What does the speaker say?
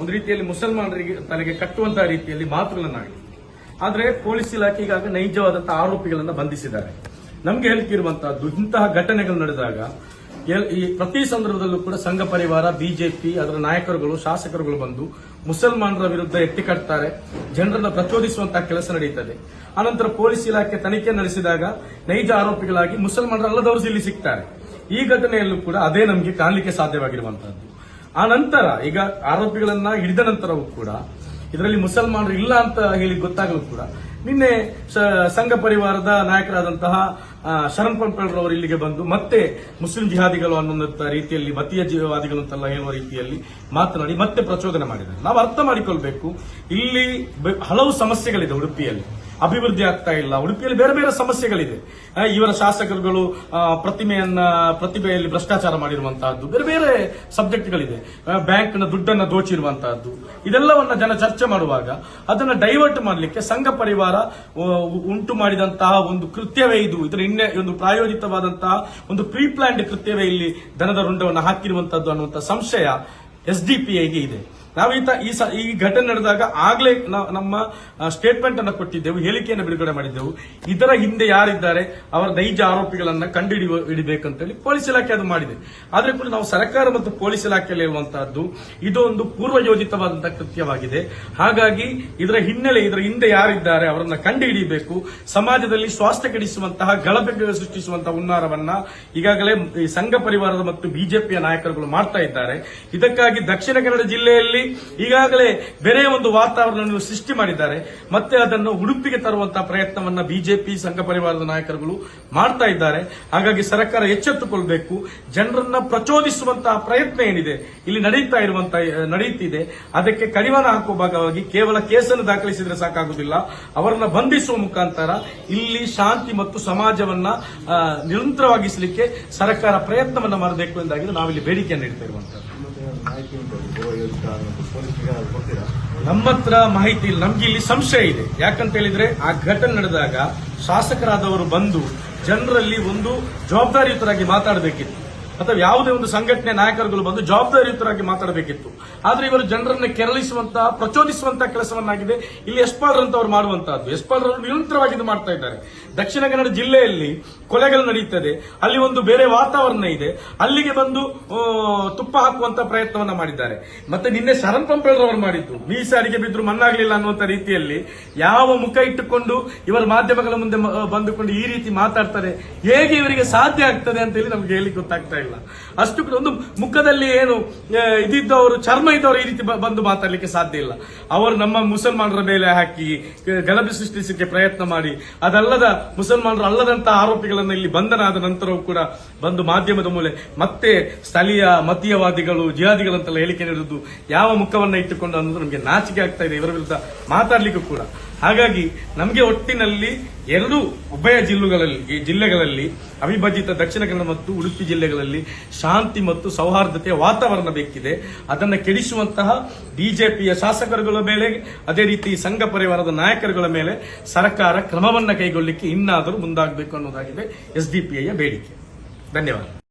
ಒಂದು ರೀತಿಯಲ್ಲಿ ಮುಸಲ್ಮಾನರಿಗೆ ತಲೆಗೆ ಕಟ್ಟುವಂತಹ ರೀತಿಯಲ್ಲಿ ಮಾತುಗಳನ್ನಾಡಿ. ಆದರೆ ಪೊಲೀಸ್ ಇಲಾಖೆ ಈಗಾಗ ನೈಜವಾದಂತಹ ಆರೋಪಿಗಳನ್ನು ಬಂಧಿಸಿದ್ದಾರೆ. ನಮ್ಗೆ ಹೇಳ್ತಿರುವಂತಹದ್ದು, ಇಂತಹ ಘಟನೆಗಳು ನಡೆದಾಗ ಈ ಪ್ರತಿ ಸಂದರ್ಭದಲ್ಲೂ ಕೂಡ ಸಂಘ ಪರಿವಾರ ಬಿಜೆಪಿ ಅದರ ನಾಯಕರುಗಳು, ಶಾಸಕರುಗಳು ಬಂದು ಮುಸಲ್ಮಾನರ ವಿರುದ್ಧ ಎತ್ತಿ ಕಟ್ತಾರೆ, ಜನರನ್ನು ಪ್ರಚೋದಿಸುವಂತಹ ಕೆಲಸ ನಡೆಯುತ್ತದೆ ಅನಂತರ ಪೊಲೀಸ್ ಇಲಾಖೆ ತನಿಖೆ ನಡೆಸಿದಾಗ ನೈಜ ಆರೋಪಿಗಳಾಗಿ ಮುಸಲ್ಮಾನರಲ್ಲದವರು ಇಲ್ಲಿ ಸಿಗ್ತಾರೆ. ಈ ಘಟನೆಯಲ್ಲೂ ಕೂಡ ಅದೇ ನಮಗೆ ಕಾಣಲಿಕ್ಕೆ ಸಾಧ್ಯವಾಗಿರುವಂತಹದ್ದು. ಆ ನಂತರ ಈಗ ಆರೋಪಿಗಳನ್ನ ಹಿಡಿದ ನಂತರವೂ ಕೂಡ, ಇದರಲ್ಲಿ ಮುಸಲ್ಮಾನರು ಇಲ್ಲ ಅಂತ ಹೇಳಿ ಗೊತ್ತಾಗಲು ಕೂಡ, ನಿನ್ನೆ ಸಂಘ ಪರಿವಾರದ ನಾಯಕರಾದಂತಹ ಶರಣ್ ಅವರು ಇಲ್ಲಿಗೆ ಬಂದು ಮತ್ತೆ ಮುಸ್ಲಿಂ ಜಿಹಾದಿಗಳು ಅನ್ನೋಂಥ ರೀತಿಯಲ್ಲಿ, ಮತೀಯ ಜೀವವಾದಿಗಳು ಅಂತೆಲ್ಲ ಹೇಳುವ ರೀತಿಯಲ್ಲಿ ಮಾತನಾಡಿ ಮತ್ತೆ ಪ್ರಚೋದನೆ ಮಾಡಿದ್ದಾರೆ. ನಾವು ಅರ್ಥ ಮಾಡಿಕೊಳ್ಬೇಕು, ಇಲ್ಲಿ ಹಲವು ಸಮಸ್ಯೆಗಳಿದೆ ಉಡುಪಿಯಲ್ಲಿ. ಅಭಿವೃದ್ಧಿ ಆಗ್ತಾ ಇಲ್ಲ. ಉಡುಪಿಯಲ್ಲಿ ಬೇರೆ ಬೇರೆ ಸಮಸ್ಯೆಗಳಿದೆ. ಇವರ ಶಾಸಕರುಗಳು ಪ್ರತಿಮೆಯನ್ನ, ಪ್ರತಿಭೆಯಲ್ಲಿ ಭ್ರಷ್ಟಾಚಾರ ಮಾಡಿರುವಂತಹದ್ದು, ಬೇರೆ ಬೇರೆ ಸಬ್ಜೆಕ್ಟ್ಗಳಿದೆ. ಬ್ಯಾಂಕ್ನ ದುಡ್ಡನ್ನ ದೋಚಿರುವಂತಹದ್ದು, ಇದೆಲ್ಲವನ್ನ ಜನ ಚರ್ಚೆ ಮಾಡುವಾಗ ಅದನ್ನ ಡೈವರ್ಟ್ ಮಾಡಲಿಕ್ಕೆ ಸಂಘ ಪರಿವಾರ ಉಂಟು ಮಾಡಿದಂತಹ ಒಂದು ಕೃತ್ಯವೇ ಇದು. ಇದರ ಇನ್ನೇ ಒಂದು ಪ್ರಾಯೋಜಿತವಾದಂತಹ ಒಂದು ಪ್ರೀ ಪ್ಲಾನ್ಡ್ ಕೃತ್ಯವೇ ಇಲ್ಲಿ ದನದ ರುಂಡವನ್ನು ಹಾಕಿರುವಂತಹದ್ದು ಅನ್ನುವಂಥ ಸಂಶಯ ಎಸ್ ಡಿ ಇದೆ. ನಾವು ಈತ ಈ ಈ ಘಟನೆ ನಡೆದಾಗ ಆಗ್ಲೇ ನಮ್ಮ ಸ್ಟೇಟ್ಮೆಂಟ್ ಅನ್ನು ಕೊಟ್ಟಿದ್ದೆವು, ಹೇಳಿಕೆಯನ್ನು ಬಿಡುಗಡೆ ಮಾಡಿದ್ದೆವು. ಇದರ ಹಿಂದೆ ಯಾರಿದ್ದಾರೆ, ಅವರ ನೈಜ ಆರೋಪಿಗಳನ್ನ ಕಂಡುಹಿಡಿಯುವ ಹಿಡಿಬೇಕಂತೇಳಿ ಪೊಲೀಸ್ ಇಲಾಖೆ ಅದು ಮಾಡಿದೆ. ಆದ್ರೆ ಕೂಡ ನಾವು ಸರ್ಕಾರ ಮತ್ತು ಪೊಲೀಸ್ ಇಲಾಖೆಯಲ್ಲಿ ಇರುವಂತಹದ್ದು, ಇದೊಂದು ಪೂರ್ವ ಯೋಜಿತವಾದಂತಹ ಕೃತ್ಯವಾಗಿದೆ. ಹಾಗಾಗಿ ಇದರ ಹಿನ್ನೆಲೆ, ಇದರ ಹಿಂದೆ ಯಾರಿದ್ದಾರೆ, ಅವರನ್ನ ಕಂಡುಹಿಡಿಯಬೇಕು ಸಮಾಜದಲ್ಲಿ ಸ್ವಾಸ್ಥ್ಯ ಕೆಡಿಸುವಂತಹ ಗಲಭೆ ಸೃಷ್ಟಿಸುವಂತಹ ಹುನ್ನಾರವನ್ನ ಈಗಾಗಲೇ ಸಂಘ ಪರಿವಾರದ ಮತ್ತು ಬಿಜೆಪಿಯ ನಾಯಕರುಗಳು ಮಾಡ್ತಾ ಇದ್ದಾರೆ. ಇದಕ್ಕಾಗಿ ದಕ್ಷಿಣ ಕನ್ನಡ ಜಿಲ್ಲೆಯಲ್ಲಿ ಈಗಾಗಲೇ ಬೇರೆ ಒಂದು ವಾತಾವರಣವನ್ನು ಸೃಷ್ಟಿ ಮಾಡಿದ್ದಾರೆ. ಮತ್ತೆ ಅದನ್ನು ಉಡುಪಿಗೆ ತರುವಂತಹ ಪ್ರಯತ್ನವನ್ನ ಬಿಜೆಪಿ ಸಂಘ ಪರಿವಾರದ ನಾಯಕರುಗಳು ಮಾಡ್ತಾ ಇದ್ದಾರೆ. ಹಾಗಾಗಿ ಸರ್ಕಾರ ಎಚ್ಚೆತ್ತುಕೊಳ್ಬೇಕು. ಜನರನ್ನ ಪ್ರಚೋದಿಸುವಂತಹ ಪ್ರಯತ್ನ ಏನಿದೆ? ಇಲ್ಲಿ ನಡೀತಾ ಇರುವಂತಹ ನಡೆಯುತ್ತಿದೆ ಅದಕ್ಕೆ ಕಡಿವಾಣ ಹಾಕುವ ಭಾಗವಾಗಿ ಕೇವಲ ಕೇಸನ್ನು ದಾಖಲಿಸಿದ್ರೆ ಸಾಕಾಗುವುದಿಲ್ಲ. ಅವರನ್ನ ಬಂಧಿಸುವ ಮುಖಾಂತರ ಇಲ್ಲಿ ಶಾಂತಿ ಮತ್ತು ಸಮಾಜವನ್ನ ನಿರಂತರವಾಗಿಸಲಿಕ್ಕೆ ಸರ್ಕಾರ ಪ್ರಯತ್ನವನ್ನ ಮಾಡಬೇಕು ಎಂದಾಗಿ ನಾವಿಲ್ಲಿ ಬೇಡಿಕೆಯನ್ನು ಇಡ್ತಾ ಇರುವಂತದ್ದು. ನಮ್ಮ ಹತ್ರ ಮಾಹಿತಿ ಇಲ್ಲ. ನಮ್ಗೆ ಇಲ್ಲಿ ಸಂಶಯ ಇದೆ. ಯಾಕಂತ ಹೇಳಿದ್ರೆ, ಆ ಘಟನೆ ನಡೆದಾಗ ಶಾಸಕರಾದವರು ಬಂದು ಜನರಲ್ಲಿ ಒಂದು ಜವಾಬ್ದಾರಿಯುತರಾಗಿ ಮಾತಾಡಬೇಕಿತ್ತು. ಅಥವಾ ಯಾವುದೇ ಒಂದು ಸಂಘಟನೆ ನಾಯಕರುಗಳು ಬಂದು ಜವಾಬ್ದಾರಿಯುತರಾಗಿ ಮಾತಾಡಬೇಕಿತ್ತು. ಆದ್ರೆ ಇವರು ಜನರನ್ನು ಕೆರಳಿಸುವಂತಹ ಪ್ರಚೋದಿಸುವಂತಹ ಕೆಲಸವನ್ನಾಗಿದೆ. ಇಲ್ಲಿ ಅವರು ಮಾಡುವಂತಹದ್ದು. ಯಶ್ಪಾಲ್ ರವರು ನಿರಂತರವಾಗಿ ಇದು ಮಾಡ್ತಾ ಇದ್ದಾರೆ. ದಕ್ಷಿಣ ಕನ್ನಡ ಜಿಲ್ಲೆಯಲ್ಲಿ ಕೊಲೆಗಳು ನಡೆಯುತ್ತದೆ ಅಲ್ಲಿ ಒಂದು ಬೇರೆ ವಾತಾವರಣ ಇದೆ. ಅಲ್ಲಿಗೆ ಬಂದು ತುಪ್ಪ ಹಾಕುವಂತ ಪ್ರಯತ್ನವನ್ನ ಮಾಡಿದ್ದಾರೆ. ಮತ್ತೆ ನಿನ್ನೆ ಶರಣ್ ಪಂಪೇಳ್ರವರು ಮಾಡಿದ್ದು. ಮೀಸಾರಿಗೆ ಬಿದ್ರು ಮಣ್ಣಾಗಲಿಲ್ಲ ಅನ್ನುವಂತ ರೀತಿಯಲ್ಲಿ ಯಾವ ಮುಖ ಇಟ್ಟುಕೊಂಡು ಇವರ ಮಾಧ್ಯಮಗಳ ಮುಂದೆ ಬಂದುಕೊಂಡು ಈ ರೀತಿ ಮಾತಾಡ್ತಾರೆ. ಹೇಗೆ ಇವರಿಗೆ ಸಾಧ್ಯ ಆಗ್ತದೆ ಅಂತ ಹೇಳಿ ನಮ್ಗೆ ಹೇಳಿ ಗೊತ್ತಾಗ್ತಾ ಇಲ್ಲ. ಅಷ್ಟು ಕೂಡ ಒಂದು ಮುಖದಲ್ಲಿ ಏನು ಇದ್ದವರು ಇದಿದ್ದವರು, ಚರ್ಮ ಇದ್ದವರು ಈ ರೀತಿ ಬಂದು ಮಾತಾಡಲಿಕ್ಕೆ ಸಾಧ್ಯ ಇಲ್ಲ. ಅವರು ನಮ್ಮ ಮುಸಲ್ಮಾನರ ಮೇಲೆ ಹಾಕಿ ಗಲಭೆ ಸೃಷ್ಟಿಸಲಿಕ್ಕೆ ಪ್ರಯತ್ನ ಮಾಡಿ, ಅದಲ್ಲದ ಮುಸಲ್ಮಾನರು ಅಲ್ಲದಂತಹ ಆರೋಪಿಗಳನ್ನು ಇಲ್ಲಿ ಬಂಧನ ಆದ ನಂತರವೂ ಕೂಡ ಬಂದು ಮಾಧ್ಯಮದ ಮೂಲೆ ಮತ್ತೆ ಸ್ಥಳೀಯ ಮತೀಯವಾದಿಗಳು, ಜಿಹಾದಿಗಳಂತೆಲ್ಲ ಹೇಳಿಕೆ ನೀಡುವುದು ಯಾವ ಮುಖವನ್ನ ಇಟ್ಟುಕೊಂಡು ಅನ್ನೋದು ನಮಗೆ ನಾಚಿಕೆ ಆಗ್ತಾ ಇದೆ. ಇವರ ವಿರುದ್ಧ ಮಾತಾಡ್ಲಿಕ್ಕೂ ಕೂಡ. ಹಾಗಾಗಿ ನಮಗೆ ಒಟ್ಟಿನಲ್ಲಿ ಎರಡು ಉಭಯ ಜಿಲ್ಲೆಗಳಲ್ಲಿ ಜಿಲ್ಲೆಗಳಲ್ಲಿ ಅವಿಭಜಿತ ದಕ್ಷಿಣ ಕನ್ನಡ ಮತ್ತು ಉಡುಪಿ ಜಿಲ್ಲೆಗಳಲ್ಲಿ ಶಾಂತಿ ಮತ್ತು ಸೌಹಾರ್ದತೆಯ ವಾತಾವರಣ ಬೇಕಿದೆ. ಅದನ್ನು ಕೆಡಿಸುವಂತಹ ಬಿಜೆಪಿಯ ಶಾಸಕರುಗಳ ಮೇಲೆ, ಅದೇ ರೀತಿ ಸಂಘ ಪರಿವಾರದ ನಾಯಕರುಗಳ ಮೇಲೆ ಸರ್ಕಾರ ಕ್ರಮವನ್ನು ಕೈಗೊಳ್ಳಲಿಕ್ಕೆ ಇನ್ನಾದರೂ ಮುಂದಾಗಬೇಕು ಅನ್ನೋದಾಗಿದೆ ಎಸ್ಡಿಪಿಐಯ ಬೇಡಿಕೆ. ಧನ್ಯವಾದ.